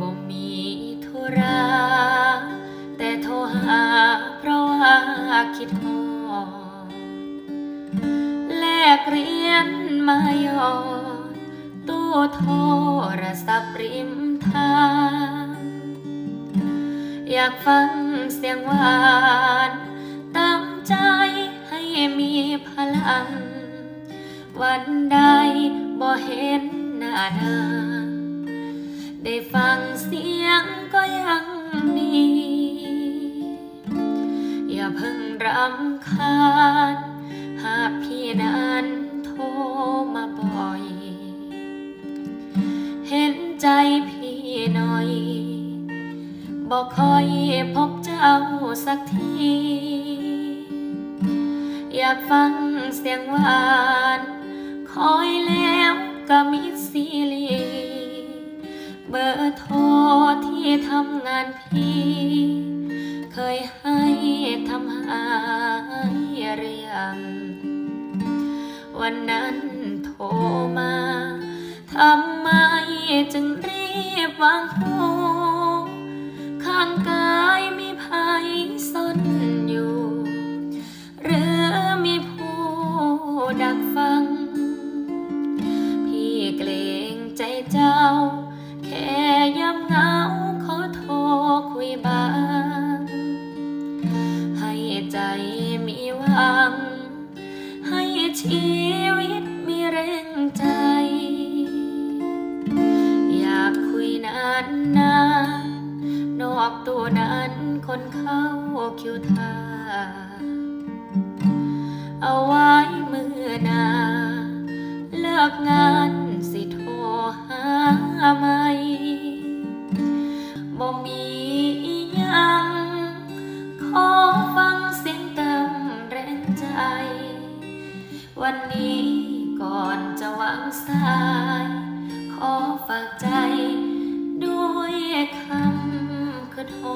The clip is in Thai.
บ่มีธุระแต่โทรหาเพราะว่าคิดฮอดแลกเหรียญมาหยอดตู้โทรศัพท์ริมทาง อยากฟังเสียงหวาน วันใดบ่เห็นหน้านางได้ฟังเสียงก็ยังดี อย่าเพิ่งรำคาญ หากพี่นั้นโทรมาบ่อย เห็นใจพี่หน่อยบอกคอยพบเจ้าสักที อยากฟังเสียงหวาน คอยแล้วก็มิดซีลีเบอร์โทรที่ทำงานพี่ เคยให้ทำหายหรือยังวันนั้นโทรมา ทำไมจึงรีบวางหูา แค่ย้ำเหงาขอโทรคุยบ้าง ให้ใจมีหวัง ให้ชีวิตมีแรงใจ อยากคุยนานนานนอกตัวนั้นคนเข้าคิวทาเอาไว้ วันนี้ก่อนจะวางสาย ขอฝากใจด้วยคำคือโทร